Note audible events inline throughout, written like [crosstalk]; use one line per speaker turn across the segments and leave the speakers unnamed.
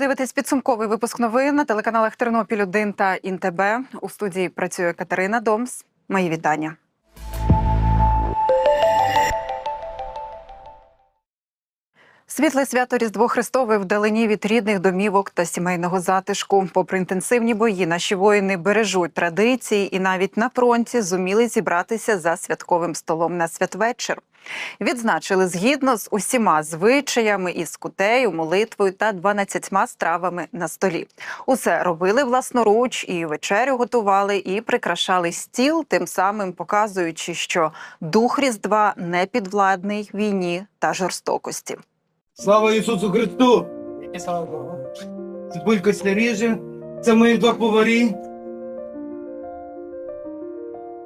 дивитесь підсумковий випуск новин на телеканалах Тернопіль 1 та Інтеб. У студії працює Катерина Домс. Мої вітання. Світле свято Різдво Христове вдалині від рідних домівок та сімейного затишку. Попри інтенсивні бої, наші воїни бережуть традиції і навіть на фронті зуміли зібратися за святковим столом на святвечір. Відзначили згідно з усіма звичаями із кутею, молитвою та 12 стравами на столі. Усе робили власноруч, і вечерю готували, і прикрашали стіл, тим самим показуючи, що дух Різдва не підвладний війні та жорстокості.
Слава Ісусу Христу!
І слава Богу.
Цибулька стеріже, це мої два поварі.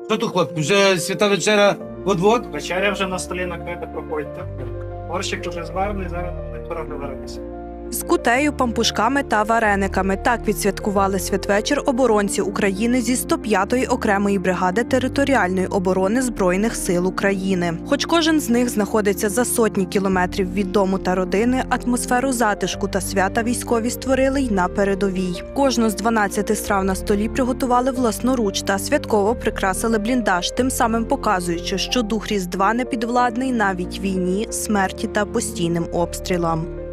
Що тут, хлопці, вже свята вечеря от-от?
Вечеря вже на столі накрита, проходьте. Борщик уже зварений, зараз не пора виваритися.
З кутею, пампушками та варениками так відсвяткували святвечір оборонці України зі 105-ї окремої бригади територіальної оборони Збройних сил України. Хоч кожен з них знаходиться за сотні кілометрів від дому та родини, атмосферу затишку та свята військові створили й на передовій. Кожну з 12 страв на столі приготували власноруч та святково прикрасили бліндаж, тим самим показуючи, що дух Різдва не підвладний навіть війні, смерті та постійним обстрілам.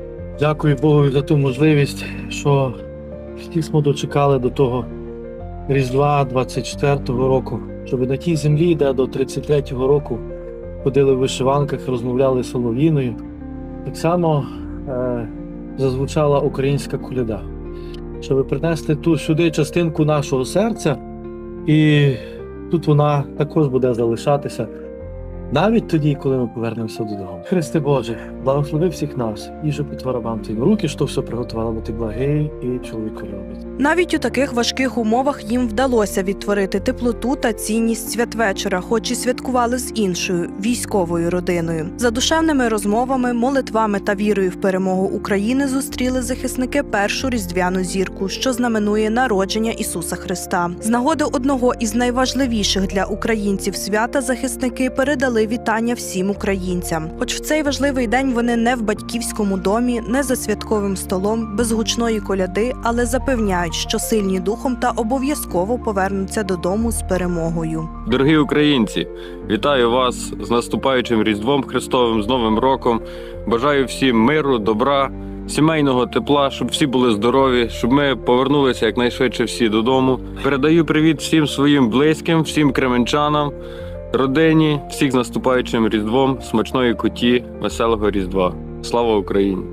Дякую Богу за ту можливість, що всі ми дочекали до того Різдва 24-го року, щоб на тій землі, де до 33-го року ходили в вишиванках, розмовляли солов'їною, так само е, зазвучала українська коляда, щоб принести ту сюди частинку нашого серця, і тут вона також буде залишатися. Навіть тоді, коли ми повернемося додому. Христе Боже, благослови всіх нас, їжу під ворогам твоїм руки, що все приготувала, бо ти благий і чоловіку.
Навіть у таких важких умовах їм вдалося відтворити теплоту та цінність святвечора, хоч і святкували з іншою військовою родиною. За душевними розмовами, молитвами та вірою в перемогу України зустріли захисники першу різдвяну зірку, що знаменує народження Ісуса Христа. З нагоди одного із найважливіших для українців свята захисники передали вітання всім українцям. Хоч в цей важливий день вони не в батьківському домі, не за святковим столом, без гучної коляди, але запевняють, що сильні духом та обов'язково повернуться додому з перемогою.
Дорогі українці, вітаю вас з наступаючим Різдвом Христовим, з Новим роком. Бажаю всім миру, добра, сімейного тепла, щоб всі були здорові, щоб ми повернулися якнайшвидше всі додому. Передаю привіт всім своїм близьким, всім кременчанам, родині, всіх з наступаючим Різдвом, смачної куті, веселого Різдва. Слава Україні!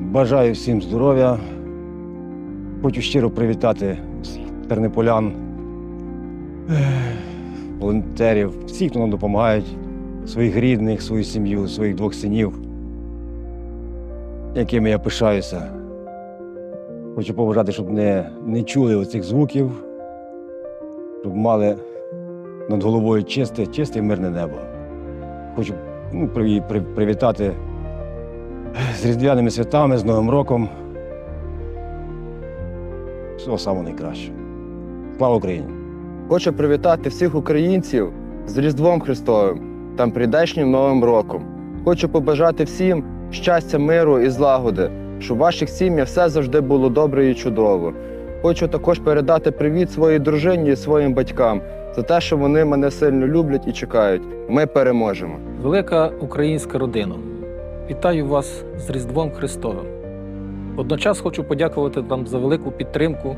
Бажаю всім здоров'я. Хочу щиро привітати тернополян, волонтерів, всіх, хто нам допомагають, своїх рідних, свою сім'ю, своїх двох синів, якими я пишаюся. Хочу побажати, щоб не, не чули оцих звуків, щоб мали над головою чисте, чисте і мирне небо. Хочу ну, при, при, привітати з різдвяними святами, з Новим роком. Всього самого найкращого. Слава Україні!
Хочу привітати всіх українців з Різдвом Христовим та прийдешнім Новим роком. Хочу побажати всім щастя, миру і злагоди, щоб в ваших сім'ях все завжди було добре і чудово. Хочу також передати привіт своїй дружині і своїм батькам за те, що вони мене сильно люблять і чекають. Ми переможемо.
Велика українська родина. Вітаю вас з Різдвом Христовим. Водночас хочу подякувати вам за велику підтримку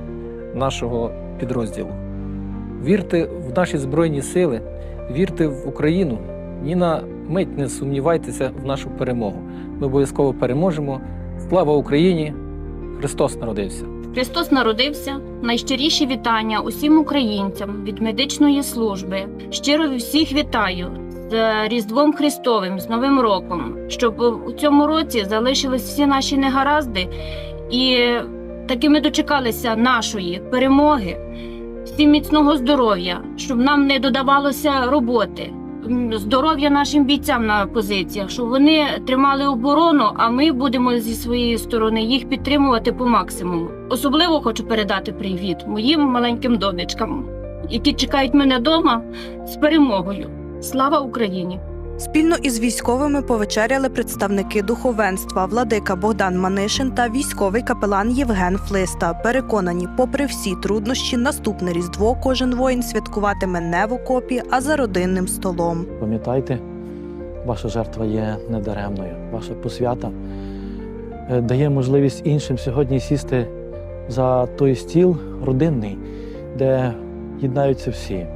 нашого підрозділу. Вірте в наші Збройні сили, вірте в Україну. Ні на мить не сумнівайтеся в нашу перемогу. Ми обов'язково переможемо. Слава Україні! Христос народився!
Христос народився. Найщиріші вітання усім українцям від медичної служби. Щиро всіх вітаю з Різдвом Христовим, з Новим роком, щоб у цьому році залишились всі наші негаразди і таки ми дочекалися нашої перемоги, всім міцного здоров'я, щоб нам не додавалося роботи. Здоров'я нашим бійцям на позиціях, щоб вони тримали оборону, а ми будемо зі своєї сторони їх підтримувати по максимуму. Особливо хочу передати привіт моїм маленьким донечкам, які чекають мене вдома з перемогою. Слава Україні!
Спільно із військовими повечеряли представники духовенства владика Богдан Манишин та військовий капелан Євген Флиста. Переконані, попри всі труднощі, наступне різдво кожен воїн святкуватиме не в окопі, а за родинним столом.
Пам'ятайте, ваша жертва є недаремною. Ваша посвята е, дає можливість іншим сьогодні сісти за той стіл родинний, де єднаються всі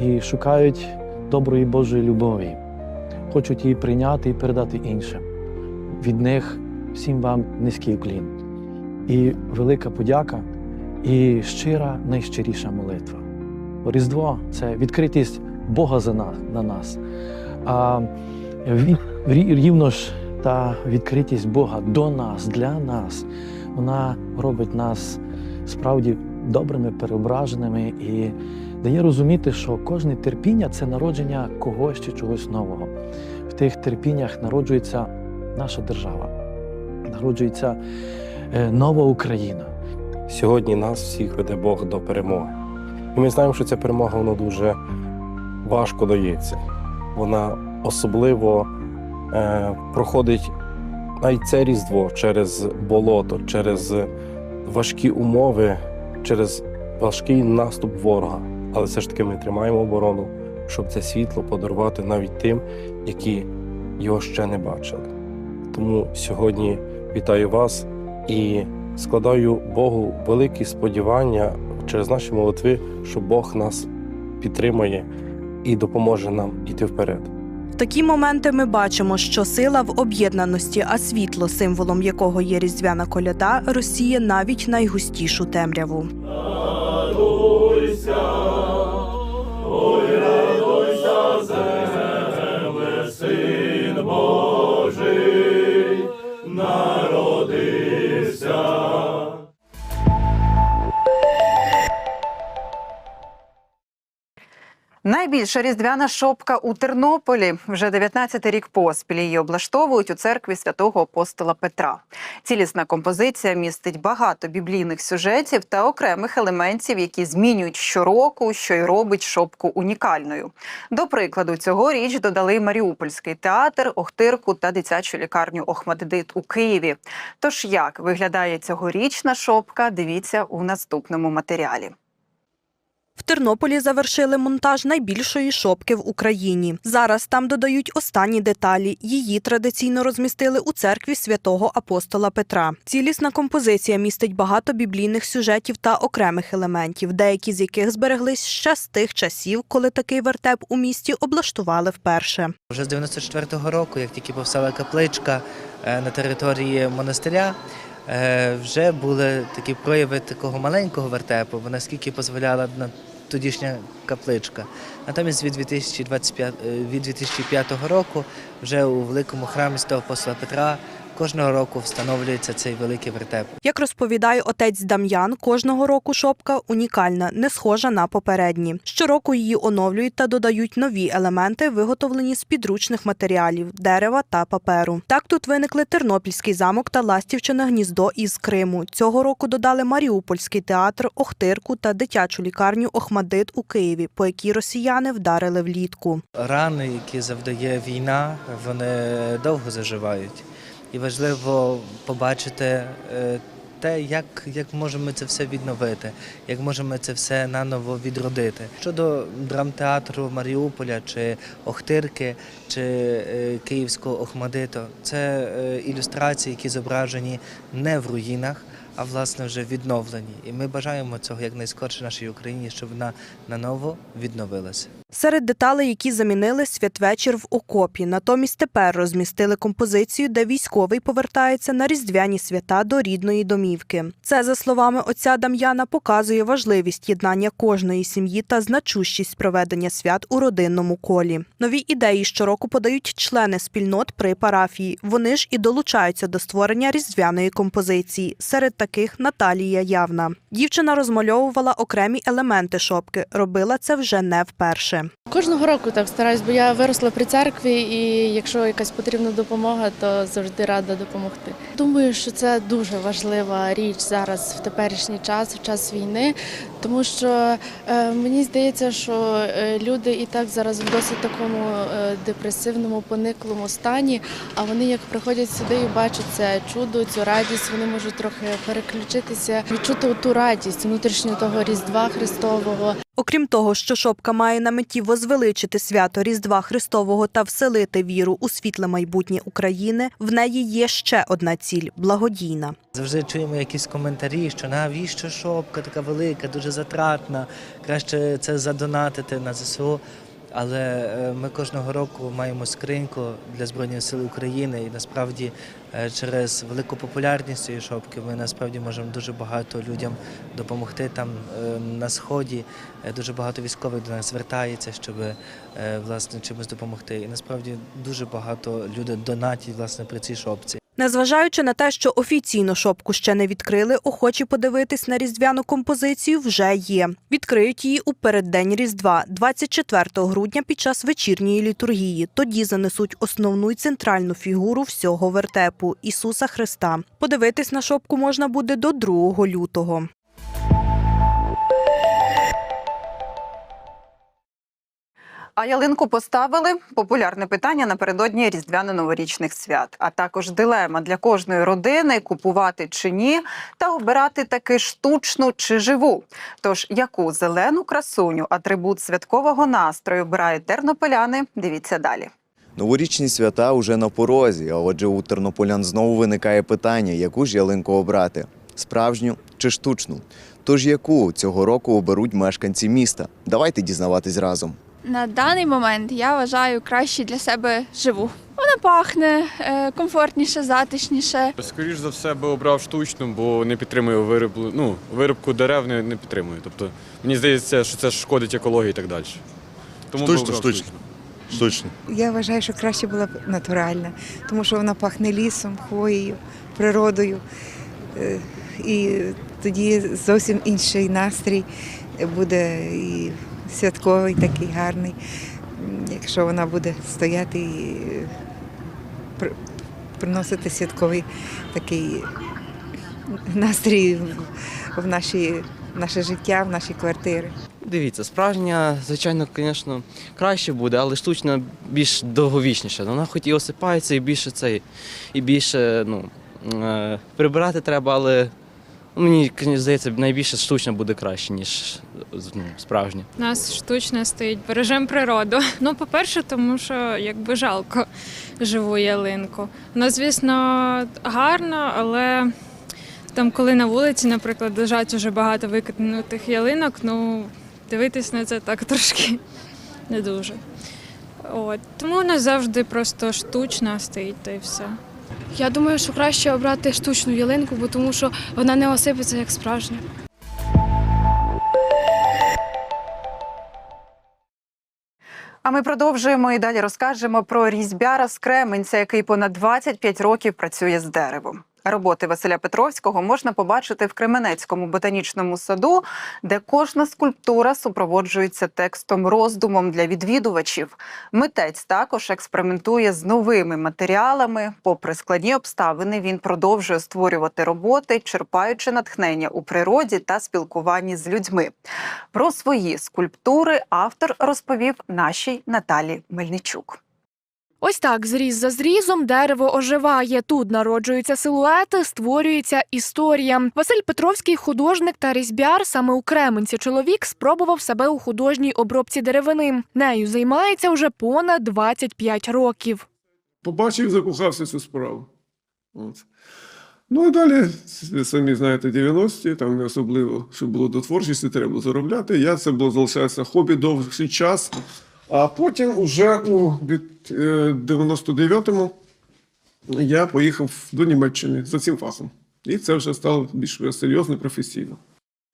і шукають доброї Божої любові, хочуть її прийняти і передати іншим. Від них всім вам низький уклін. І велика подяка, і щира, найщиріша молитва. Різдво це відкритість Бога за нас, на нас. А рівно ж та відкритість Бога до нас, для нас, вона робить нас справді добрими, переображеними і дає розуміти, що кожне терпіння це народження когось чи чогось нового. В тих терпіннях народжується наша держава, народжується е, нова Україна.
Сьогодні нас всіх веде Бог до перемоги. І ми знаємо, що ця перемога вона дуже важко дається. Вона особливо е, проходить навіть це різдво через болото, через важкі умови, через важкий наступ ворога. Але все ж таки ми тримаємо оборону, щоб це світло подарувати навіть тим, які його ще не бачили. Тому сьогодні вітаю вас і складаю Богу великі сподівання через наші молитви, що Бог нас підтримає і допоможе нам йти вперед.
В такі моменти ми бачимо, що сила в об'єднаності, а світло, символом якого є різдвяна коляда, розсіє навіть найгустішу темряву.
so Найбільша різдвяна шопка у Тернополі. Вже 19-й рік поспіль її облаштовують у церкві святого апостола Петра. Цілісна композиція містить багато біблійних сюжетів та окремих елементів, які змінюють щороку, що й робить шопку унікальною. До прикладу, цьогоріч додали Маріупольський театр, Охтирку та дитячу лікарню Охмаддит у Києві. Тож як виглядає цьогорічна шопка, дивіться у наступному матеріалі.
Тернополі завершили монтаж найбільшої шопки в Україні. Зараз там додають останні деталі. Її традиційно розмістили у церкві святого апостола Петра. Цілісна композиція містить багато біблійних сюжетів та окремих елементів, деякі з яких збереглись ще з тих часів, коли такий вертеп у місті облаштували вперше.
Вже з 94-го року, як тільки повстала капличка е, на території монастиря, е, вже були такі прояви такого маленького вертепу, бо наскільки дозволяла тодішня капличка. Натомість від 2025, е, від 2005 року вже у великому храмі Святого апостола Петра кожного року встановлюється цей великий вертеп.
Як розповідає отець Дам'ян, кожного року шопка унікальна, не схожа на попередні. Щороку її оновлюють та додають нові елементи, виготовлені з підручних матеріалів дерева та паперу. Так тут виникли Тернопільський замок та Ластівчине гніздо із Криму. Цього року додали Маріупольський театр, Охтирку та дитячу лікарню Охмадит у Києві, по якій росіяни вдарили влітку.
Рани, які завдає війна, вони довго заживають. І важливо побачити е, те, як, як можемо це все відновити, як можемо це все наново відродити. Щодо драмтеатру Маріуполя чи Охтирки, чи е, Київського Охмадиту, це е, ілюстрації, які зображені не в руїнах, а власне вже відновлені. І ми бажаємо цього якнайскорше нашій Україні, щоб вона наново відновилася.
Серед деталей, які замінили святвечір в окопі. Натомість тепер розмістили композицію, де військовий повертається на різдвяні свята до рідної домівки. Це, за словами отця Дам'яна, показує важливість єднання кожної сім'ї та значущість проведення свят у родинному колі. Нові ідеї щороку подають члени спільнот при парафії. Вони ж і долучаються до створення різдвяної композиції. Серед таких Наталія Явна. Дівчина розмальовувала окремі елементи шопки. Робила це вже не вперше. Більше.
Кожного року так стараюсь, бо я виросла при церкві, і якщо якась потрібна допомога, то завжди рада допомогти. Думаю, що це дуже важлива річ зараз в теперішній час, в час війни, тому що е, мені здається, що е, люди і так зараз в досить такому е, депресивному, пониклому стані. А вони як приходять сюди і бачать це чудо, цю радість, вони можуть трохи переключитися, відчути ту радість внутрішнього того Різдва Христового.
Окрім того, що шопка має на меті возвеличити свято Різдва Христового та вселити віру у світле майбутнє України, в неї є ще одна ціль благодійна.
Завжди чуємо якісь коментарі, що навіщо шопка така велика, дуже затратна, краще це задонатити на ЗСУ. Але е, ми кожного року маємо скриньку для Збройних сил України, і насправді е, через велику популярність цієї шопки ми насправді можемо дуже багато людям допомогти там е, на сході. Дуже багато військових до нас звертається, щоб власне чимось допомогти. І насправді дуже багато людей донатять власне при цій шопці.
Незважаючи на те, що офіційно шопку ще не відкрили, охочі подивитись на різдвяну композицію вже є. Відкриють її у переддень Різдва, 24 грудня під час вечірньої літургії. Тоді занесуть основну й центральну фігуру всього вертепу Ісуса Христа. Подивитись на шопку можна буде до 2 лютого.
А ялинку поставили популярне питання напередодні різдвяно-новорічних свят, а також дилема для кожної родини купувати чи ні, та обирати таки штучну чи живу. Тож яку зелену красуню, атрибут святкового настрою обирають тернополяни? Дивіться далі.
Новорічні свята уже на порозі, а отже, у тернополян знову виникає питання, яку ж ялинку обрати справжню чи штучну. Тож яку цього року оберуть мешканці міста? Давайте дізнаватись разом.
На даний момент я вважаю краще для себе живу. Вона пахне е, комфортніше, затишніше.
Скоріш за все би обрав штучну, бо не підтримую виробку, ну, виробку дерев не, не підтримую. Тобто мені здається, що це шкодить екології і так далі. Тому би
Штучно,
обрав
штучно. Штучно.
Я вважаю, що краще була б натуральна, тому що вона пахне лісом, хвоєю, природою. Е, І тоді зовсім інший настрій буде і святковий, такий гарний, якщо вона буде стояти і приносити святковий такий настрій в- наші, в наше життя, в наші квартири.
Дивіться, справжня, звичайно, звісно, краще буде, але штучна більш довговічніша. Вона хоч і осипається, і більше цей, і більше, ну, е, прибирати треба, але мені здається, найбільше штучна буде краще, ніж ну, справжня.
У нас штучно стоїть, бережемо природу. [laughs] Ну, по-перше, тому що якби жалко живу ялинку. Вона, звісно, гарна, але там, коли на вулиці, наприклад, лежать уже багато викинутих ялинок, ну дивитись на це так трошки [laughs] не дуже. От. Тому вона завжди просто штучна стоїть та й все.
Я думаю, що краще обрати штучну ялинку, бо тому що вона не осипеться як справжня.
А ми продовжуємо і далі розкажемо про різьбяра з Кременця, який понад 25 років працює з деревом. Роботи Василя Петровського можна побачити в Кременецькому ботанічному саду, де кожна скульптура супроводжується текстом роздумом для відвідувачів. Митець також експериментує з новими матеріалами. Попри складні обставини, він продовжує створювати роботи, черпаючи натхнення у природі та спілкуванні з людьми. Про свої скульптури автор розповів нашій Наталі Мельничук.
Ось так, зріз за зрізом, дерево оживає. Тут народжуються силуети, створюється історія. Василь Петровський, художник та різьбяр, саме у Кременці чоловік спробував себе у художній обробці деревини. Нею займається вже понад 25 років.
Побачив, закохався цю справу. От. Ну а далі, самі знаєте, 90-ті, там не особливо, що було до творчості, треба було заробляти. Я це було залишається хобі довший час. А потім, уже у від- е, 99-му, я поїхав до Німеччини за цим фахом. І це вже стало більш серйозно і професійно.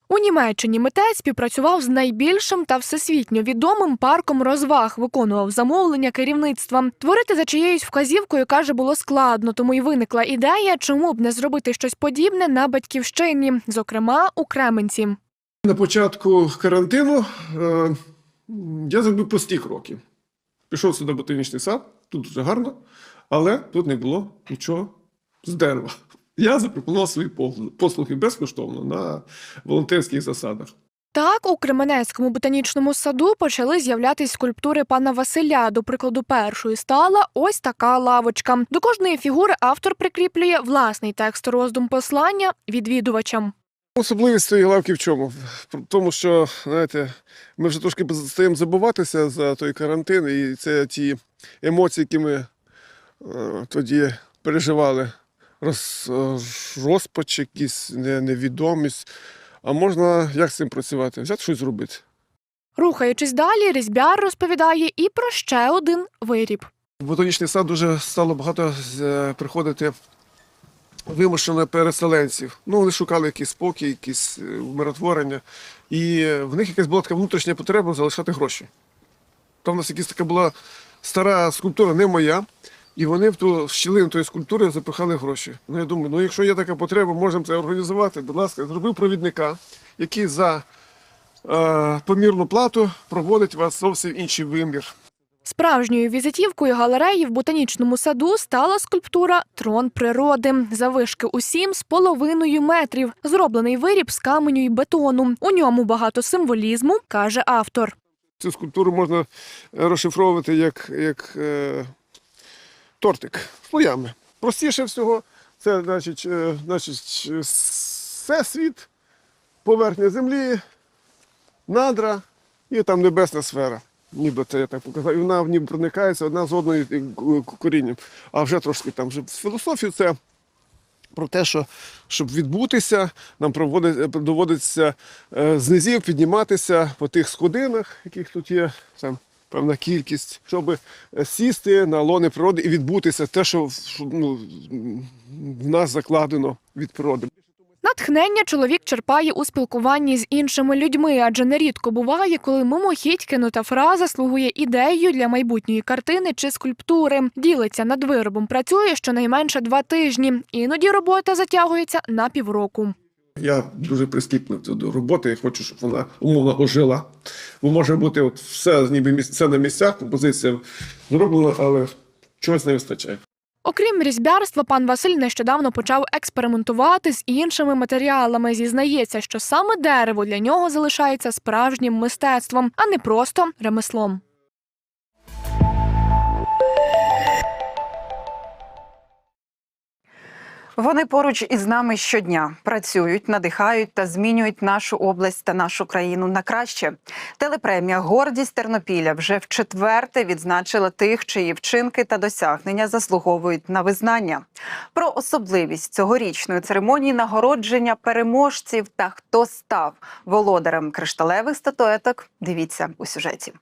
У Німеччині митець співпрацював з найбільшим та всесвітньо відомим парком розваг, виконував замовлення керівництва. Творити за чиєюсь вказівкою каже, було складно, тому й виникла ідея, чому б не зробити щось подібне на батьківщині, зокрема у Кременці.
На початку карантину е, я зробив прості кроки. Пішов сюди в ботанічний сад, тут дуже гарно, але тут не було нічого з дерева. Я запропонував свої послуги безкоштовно на волонтерських засадах.
Так, у Кременецькому ботанічному саду почали з'являтись скульптури пана Василя. До прикладу, першою стала ось така лавочка. До кожної фігури автор прикріплює власний текст роздум послання відвідувачам.
Особливість цієї лавки в чому? В тому, що знаєте, ми вже трошки стаємо забуватися за той карантин, і це ті емоції, які ми е, тоді переживали. Роз, розпач, якісь не- невідомість. А можна як з цим працювати? Взяти щось зробити.
Рухаючись далі, різьбяр розповідає і про ще один виріб.
В ботанічний сад дуже стало багато е, приходити вимушено переселенців. Ну, вони шукали якийсь спокій, якісь е, умиротворення. І е, в них якась була така внутрішня потреба залишати гроші. Там у нас якась така була стара скульптура, не моя. І вони в ту щілину тої скульптури запихали гроші. Ну, я думаю, ну якщо є така потреба, можемо це організувати. Будь ласка, зробив провідника, який за е, помірну плату проводить вас зовсім інший вимір.
Справжньою візитівкою галереї в ботанічному саду стала скульптура Трон природи завишки у сім з половиною метрів. Зроблений виріб з каменю і бетону. У ньому багато символізму, каже автор.
Цю скульптуру можна розшифровувати як, як е, тортик слоями. Простіше всього, це значить, е, значить всесвіт, поверхня землі, надра і там небесна сфера. Ніби це я так показав. І вона в ній проникається одна з одною е, корінням. А вже трошки там вже з філософії це про те, що щоб відбутися, нам доводиться е, з низів підніматися по тих сходинах, яких тут є там певна кількість, щоб е, сісти на лони природи і відбутися те, що, ну, в нас закладено від природи.
Натхнення чоловік черпає у спілкуванні з іншими людьми, адже нерідко буває, коли мимохідь кинута фраза слугує ідеєю для майбутньої картини чи скульптури. Ділиться над виробом, працює щонайменше два тижні. Іноді робота затягується на півроку.
Я дуже прискіпливий до роботи, я хочу, щоб вона умовно ожила. Бо може бути от все, ніби все на місцях, композиція зроблена, але чогось не вистачає.
Окрім різьбярства, пан Василь нещодавно почав експериментувати з іншими матеріалами. Зізнається, що саме дерево для нього залишається справжнім мистецтвом, а не просто ремеслом.
Вони поруч із нами щодня працюють, надихають та змінюють нашу область та нашу країну на краще. Телепремія Гордість Тернопіля вже в четверте відзначила тих, чиї вчинки та досягнення заслуговують на визнання. Про особливість цьогорічної церемонії нагородження переможців та хто став володарем кришталевих статуеток. Дивіться у сюжеті.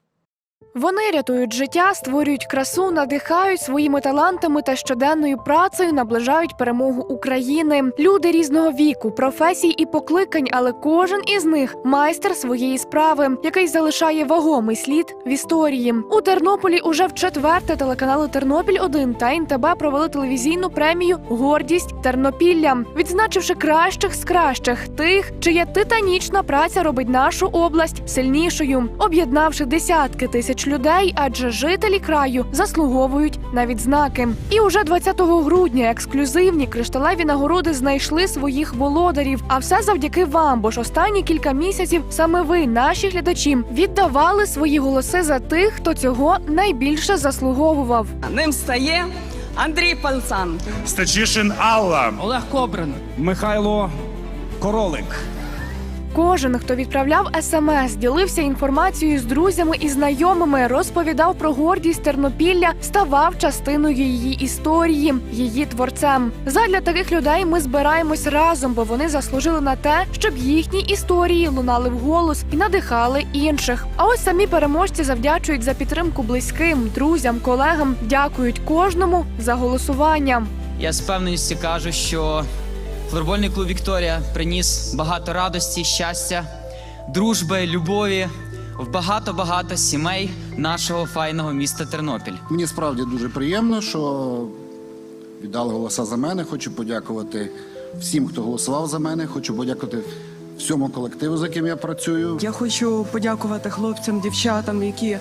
Вони рятують життя, створюють красу, надихають своїми талантами та щоденною працею наближають перемогу України. Люди різного віку, професій і покликань, але кожен із них майстер своєї справи, який залишає вагомий слід в історії. У Тернополі уже в четверте телеканали Тернопіль 1 та НТБ провели телевізійну премію Гордість Тернопілля, відзначивши кращих з кращих тих, чия титанічна праця робить нашу область сильнішою, об'єднавши десятки тисяч людей, адже жителі краю заслуговують на відзнаки. І уже 20 грудня ексклюзивні кришталеві нагороди знайшли своїх володарів. А все завдяки вам, бо ж останні кілька місяців саме ви, наші глядачі, віддавали свої голоси за тих, хто цього найбільше заслуговував.
Ним стає Андрій Палцан.
Стачишин Алла.
Олег Кобрин.
Михайло Королик.
Кожен, хто відправляв смс, ділився інформацією з друзями і знайомими, розповідав про гордість Тернопілля, ставав частиною її історії, її творцем. Задля таких людей ми збираємось разом, бо вони заслужили на те, щоб їхні історії лунали вголос і надихали інших. А ось самі переможці завдячують за підтримку близьким, друзям, колегам, дякують кожному за голосування.
Я з певністю кажу, що футбольний клуб Вікторія приніс багато радості, щастя, дружби, любові в багато-багато сімей нашого файного міста Тернопіль.
Мені справді дуже приємно, що віддали голоса за мене. Хочу подякувати всім, хто голосував за мене. Хочу подякувати всьому колективу, з яким я працюю.
Я хочу подякувати хлопцям, дівчатам, які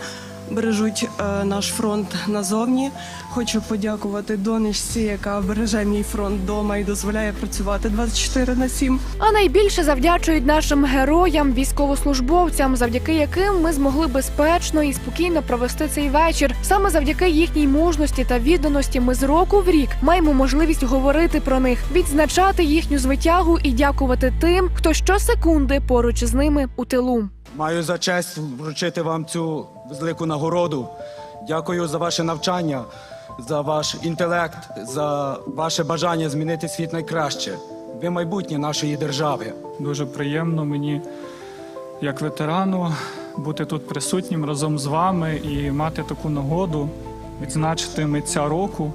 бережуть е, наш фронт назовні. Хочу подякувати донечці, яка береже мій фронт вдома і дозволяє працювати 24 на 7.
А найбільше завдячують нашим героям, військовослужбовцям, завдяки яким ми змогли безпечно і спокійно провести цей вечір. Саме завдяки їхній мужності та відданості ми з року в рік маємо можливість говорити про них, відзначати їхню звитягу і дякувати тим, хто щосекунди поруч з ними у тилу.
Маю за честь вручити вам цю велику нагороду. Дякую за ваше навчання, за ваш інтелект, за ваше бажання змінити світ найкраще. Ви майбутнє нашої держави.
Дуже приємно мені, як ветерану, бути тут присутнім разом з вами і мати таку нагоду відзначити митця року.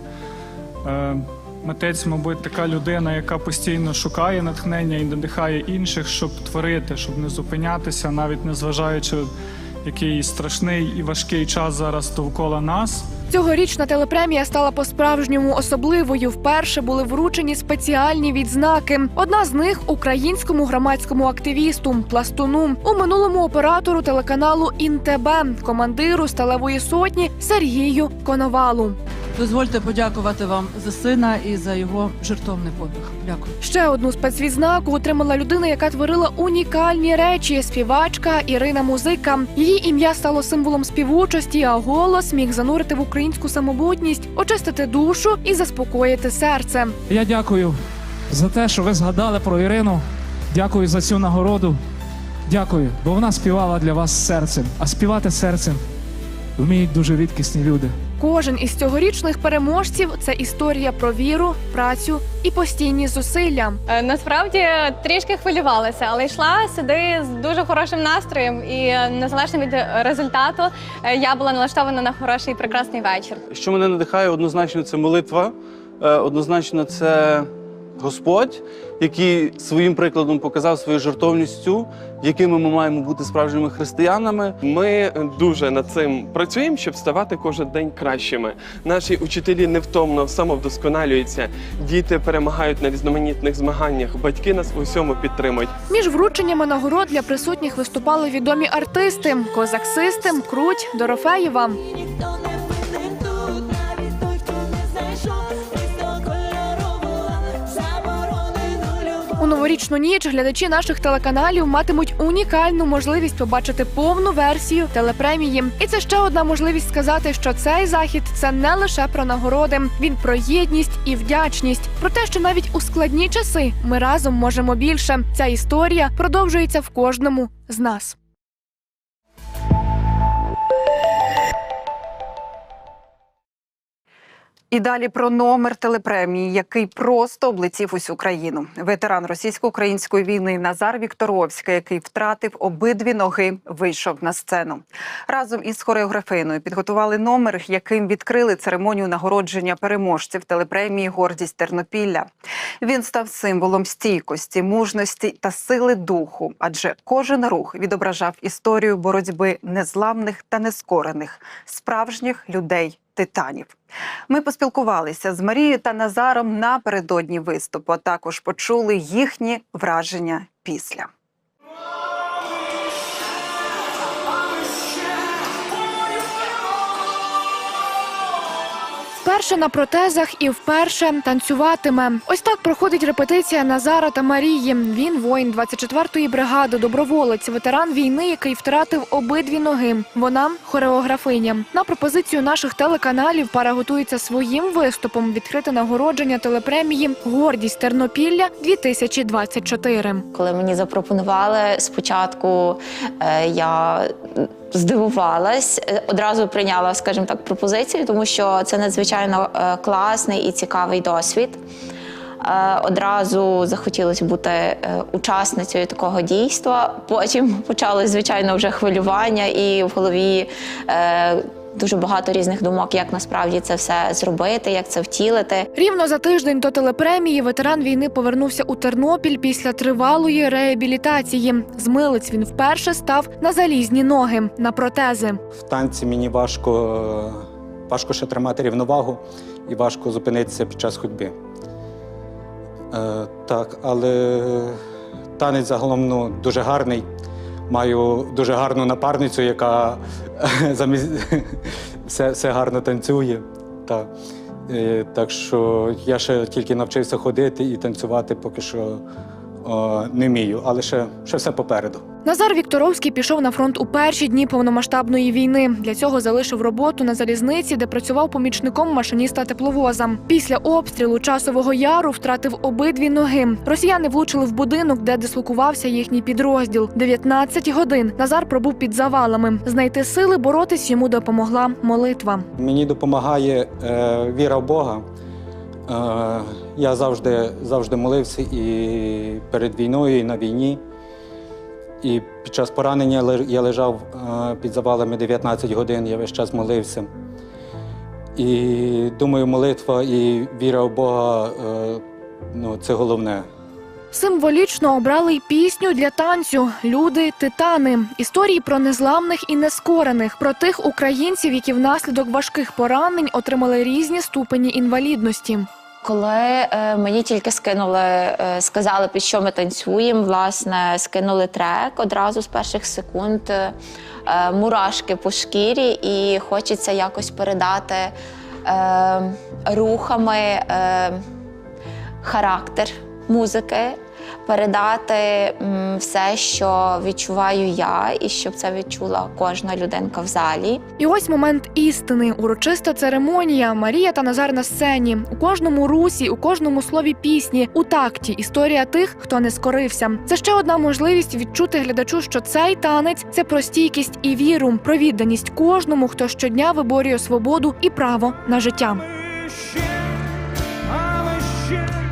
Е, Митець, мабуть, така людина, яка постійно шукає натхнення і надихає інших, щоб творити, щоб не зупинятися, навіть незважаючи, який страшний і важкий час зараз довкола нас.
Цьогорічна телепремія стала по-справжньому особливою. Вперше були вручені спеціальні відзнаки. Одна з них українському громадському активісту, пластуну, у минулому оператору телеканалу Інтебе командиру сталевої сотні Сергію Коновалу.
Дозвольте подякувати вам за сина і за його жертовний подвиг. Дякую.
Ще одну спецвідзнаку отримала людина, яка творила унікальні речі. Співачка Ірина Музика. Її ім'я стало символом співучості, а голос міг занурити в українську самобутність, очистити душу і заспокоїти серце.
Я дякую за те, що ви згадали про Ірину. Дякую за цю нагороду. Дякую, бо вона співала для вас серцем. А співати серцем вміють дуже рідкісні люди.
Кожен із цьогорічних переможців це історія про віру, працю і постійні зусилля.
Е, Насправді трішки хвилювалася, але йшла сюди з дуже хорошим настроєм і е, незалежно від результату е, я була налаштована на хороший і прекрасний вечір.
Що мене надихає, однозначно це молитва, е, однозначно це Господь, який своїм прикладом показав свою жертовністю, якими ми маємо бути справжніми християнами.
Ми дуже над цим працюємо, щоб ставати кожен день кращими. Наші учителі невтомно самовдосконалюються, діти перемагають на різноманітних змаганнях, батьки нас у всьому підтримують.
Між врученнями нагород для присутніх виступали відомі артисти: Козак Систем, Круть, Дорофеєва. У новорічну ніч глядачі наших телеканалів матимуть унікальну можливість побачити повну версію телепремії. І це ще одна можливість сказати, що цей захід це не лише про нагороди, він про єдність і вдячність, про те, що навіть у складні часи ми разом можемо більше. Ця історія продовжується в кожному з нас.
І далі про номер телепремії, який просто облетів усю країну. Ветеран російсько-української війни Назар Вікторовський, який втратив обидві ноги, вийшов на сцену. Разом із хореографиною підготували номер, яким відкрили церемонію нагородження переможців телепремії Гордість Тернопілля. Він став символом стійкості, мужності та сили духу, адже кожен рух відображав історію боротьби незламних та нескорених, справжніх людей. Титанів ми поспілкувалися з Марією та Назаром напередодні виступу. а Також почули їхні враження після.
Вперше на протезах і вперше танцюватиме. Ось так проходить репетиція Назара та Марії. Він воїн 24-ї бригади, доброволець, ветеран війни, який втратив обидві ноги. Вона хореографиня. На пропозицію наших телеканалів пара готується своїм виступом відкрити нагородження телепремії Гордість Тернопілля 2024
Коли мені запропонували спочатку, е, я здивувалась, е, одразу прийняла, скажімо так, пропозицію, тому що це надзвичайно е, класний і цікавий досвід. Е, Одразу захотілося бути учасницею такого дійства. Потім [laughs] почалось, звичайно, вже хвилювання, і в голові дуже багато різних думок, як насправді це все зробити, як це втілити.
Рівно за тиждень до телепремії ветеран війни повернувся у Тернопіль після тривалої реабілітації. З милиць він вперше став на залізні ноги на протези.
В танці мені важко, е, важко ще тримати рівновагу і важко зупинитися під час ходьби. Е, так, але танець загалом ну, дуже гарний. Маю дуже гарну напарницю, яка [laughs] замість [laughs] все, все гарно танцює. Та, е, так що я ще тільки навчився ходити і танцювати поки що не вмію, але ще, ще все попереду.
Назар Вікторовський пішов на фронт у перші дні повномасштабної війни. Для цього залишив роботу на залізниці, де працював помічником машиніста тепловоза. Після обстрілу часового яру втратив обидві ноги. Росіяни влучили в будинок, де дислокувався їхній підрозділ. 19 годин Назар пробув під завалами. Знайти сили боротись йому допомогла молитва.
Мені допомагає е, віра в Бога. Я завжди, завжди молився і перед війною, і на війні. І під час поранення я лежав під завалами 19 годин, я весь час молився. І думаю, молитва і віра в Бога е, ну, це головне.
Символічно обрали й пісню для танцю Люди титани. Історії про незламних і нескорених, про тих українців, які внаслідок важких поранень отримали різні ступені інвалідності.
Коли е, мені тільки скинули, е, сказали, під що ми танцюємо, власне, скинули трек одразу з перших секунд, е, мурашки по шкірі, і хочеться якось передати рухами характер музики, передати все, що відчуваю я, і щоб це відчула кожна людинка в залі.
І ось момент істини, урочиста церемонія. Марія та Назар на сцені. У кожному русі, у кожному слові пісні, у такті історія тих, хто не скорився. Це ще одна можливість відчути глядачу, що цей танець це про стійкість і віру, про відданість кожному, хто щодня виборює свободу і право на життя.
А ми ще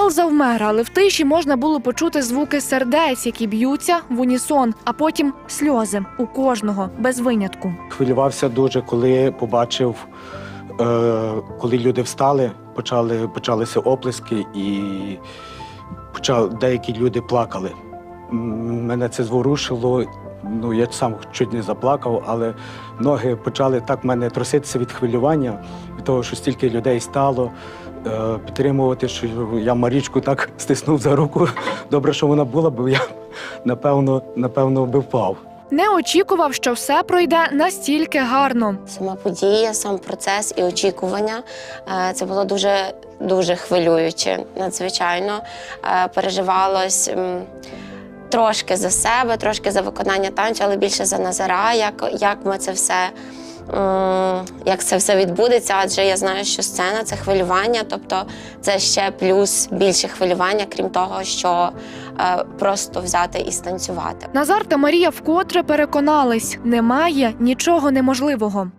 Зал завмер, але в тиші можна було почути звуки сердець, які б'ються в унісон, а потім сльози у кожного без винятку.
Хвилювався дуже, коли побачив, е, коли люди встали, почали, почалися оплески і почав, деякі люди плакали. Мене це зворушило. Ну, я сам чуть не заплакав, але ноги почали так мене труситися від хвилювання, від того, що стільки людей стало. Е, Підтримувати, що я Марічку так стиснув за руку. Добре, що вона була, бо я напевно, напевно би впав.
Не очікував, що все пройде настільки гарно.
Сама подія, сам процес і очікування е, це було дуже дуже хвилююче, надзвичайно. Е, Переживалось трошки за себе, трошки за виконання танцю, але більше за Назара, як, як ми це все. М, Як це все відбудеться, адже я знаю, що сцена це хвилювання, тобто це ще плюс більше хвилювання, крім того, що е, просто взяти і станцювати.
Назар та Марія вкотре переконались, немає нічого неможливого.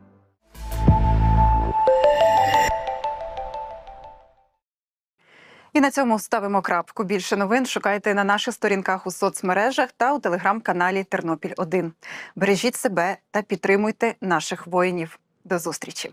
І на цьому ставимо крапку. Більше новин шукайте на наших сторінках у соцмережах та у телеграм-каналі Тернопіль 1 Бережіть себе та підтримуйте наших воїнів. До зустрічі!